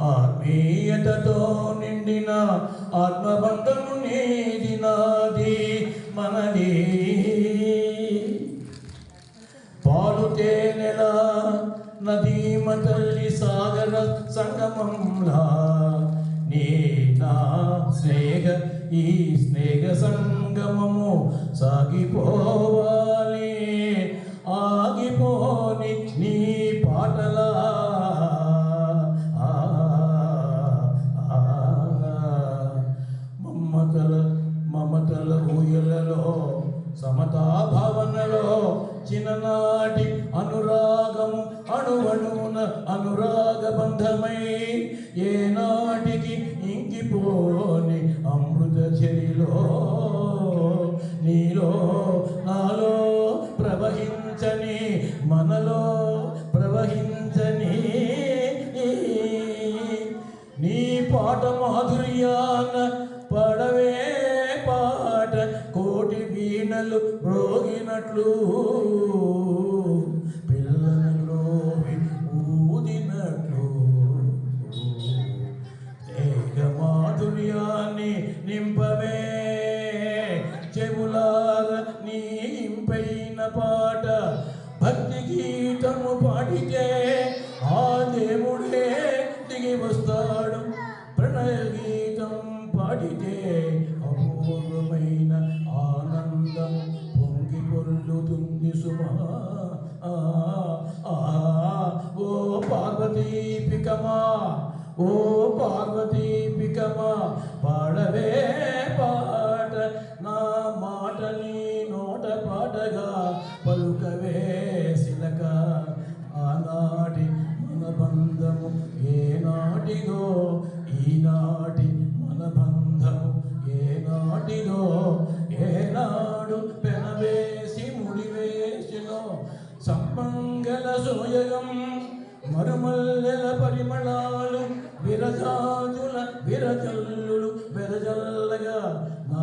ఆత్మీయతతో నిండిన ఆత్మబంధము నీది నాది మనది. పాలు తేనెల నదీమ తల్లి సాగర సంగమంలా. నీ నా స్నేహ ఈ స్నేహ సంగమము సాగిపోవాలి. ఆగిపోని నీ చిన్ననాటి అనురాగము అణువణువున అనురాగ బంధమై ఏనాటికి ఇంకిపోని అమృత చెరిలో నీలో నాలో ప్రవహించని మనలో ప్రవహించని నీ పాట మాధుర్యాన వీణలు మ్రోగినట్లు. పిల్లలలో ఊదినట్లు. ఏక మాధుర్యాన్ని నింపవే. చెవులార నీ ఇంపైన పాట. భక్తి గీతము పాడితే ఆ దేవుడే దిగి వస్తాడు. ప్రణయ గీతం పాడితే పొర్లుతుంది సుమా. ఓ పార్వతీ పికమా. ఓ పార్వతీ పికమా. పాడవే పాట నా మాట నీ నోట పాటగా పలుకవే శిలక. ఆనాటి మన బంధము ఏనాటిదో ఈనాటి సోయగం మరుమల్లెల పరిమళాలు విరజాజుల విరజల్లుడు విరజల్లగా నా